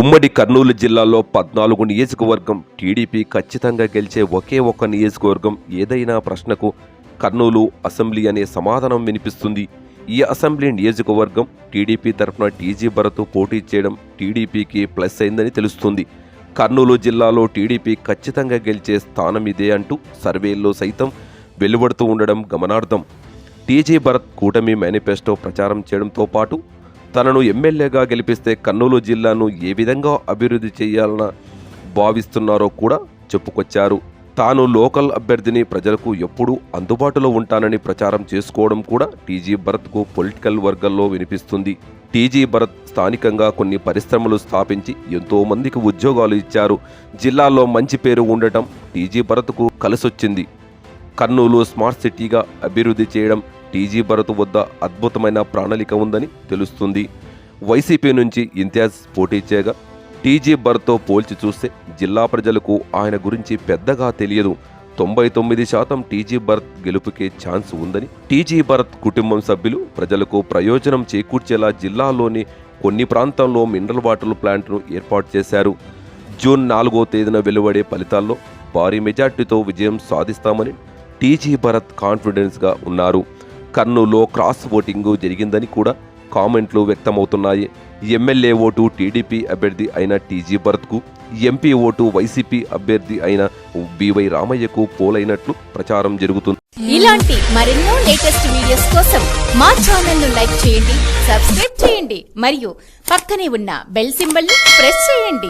ఉమ్మడి కర్నూలు జిల్లాలో పద్నాలుగు నియోజకవర్గం టీడీపీ ఖచ్చితంగా గెలిచే ఒకే ఒక్క నియోజకవర్గం ఏదైనా ప్రశ్నకు కర్నూలు అసెంబ్లీ అనే సమాధానం వినిపిస్తుంది. ఈ అసెంబ్లీ నియోజకవర్గం టీడీపీ తరఫున టీజీ భరత్ పోటీ చేయడం టీడీపీకి ప్లస్ అయిందని తెలుస్తుంది. కర్నూలు జిల్లాలో టీడీపీ ఖచ్చితంగా గెలిచే స్థానం ఇదే అంటూ సర్వేల్లో సైతం వెలువడుతూ ఉండడం గమనార్థం టీజీ భరత్ కూటమి మేనిఫెస్టో ప్రచారం చేయడంతో పాటు తనను ఎమ్మెల్యేగా గెలిపిస్తే కర్నూలు జిల్లాను ఏ విధంగా అభివృద్ధి చేయాలని భావిస్తున్నారో కూడా చెప్పుకొచ్చారు. తాను లోకల్ అభ్యర్థిని ప్రజలకు ఎప్పుడూ అందుబాటులో ఉంటానని ప్రచారం చేసుకోవడం కూడా టీజీ భరత్కు పొలిటికల్ వర్గాల్లో వినిపిస్తుంది. టీజీ భరత్ స్థానికంగా కొన్ని పరిశ్రమలు స్థాపించి ఎంతో మందికి ఉద్యోగాలు ఇచ్చారు. జిల్లాలో మంచి పేరు ఉండటం టీజీ భరత్కు కలిసొచ్చింది. కర్నూలు స్మార్ట్ సిటీగా అభివృద్ధి చేయడం టీజీ భరత్ వద్ద అద్భుతమైన ప్రణాళిక ఉందని తెలుస్తుంది. వైసీపీ నుంచి ఇంతియాజ్ పోటీ చేయగా టీజీ భరత్తో పోల్చి చూస్తే జిల్లా ప్రజలకు ఆయన గురించి పెద్దగా తెలియదు. తొంభై తొమ్మిది శాతం టీజీ భరత్ గెలుపుకే ఛాన్స్ ఉందని టీజీ భరత్ కుటుంబం సభ్యులు ప్రజలకు ప్రయోజనం చేకూర్చేలా జిల్లాలోని కొన్ని ప్రాంతాల్లో మినరల్ వాటర్ ప్లాంట్ను ఏర్పాటు చేశారు. జూన్ నాలుగో తేదీన వెలువడే ఫలితాల్లో భారీ మెజార్టీతో విజయం సాధిస్తామని టీజీ భరత్ కాన్ఫిడెన్స్గా ఉన్నారు. కర్నూలులో క్రాస్ ఓటింగ్ జరిగిందని కూడా కామెంట్లు వ్యక్తమవుతున్నాయి. ఎమ్మెల్యే ఓటు టీడీపీ అభ్యర్థి అయిన టీజీ భరత్కు ఎంపీ ఓటు వైసీపీ అభ్యర్థి అయిన బివై రామయ్యకు పోలైనట్లు ప్రచారం జరుగుతుంది ఇలాంటి మరెన్నో లేటెస్ట్ వీడియోస్ కోసం మా ఛానల్ను లైక్ చేయండి సబ్స్క్రైబ్ చేయండి మరియు పక్కనే ఉన్న బెల్ సింబల్ ప్రెస్ చేయండి.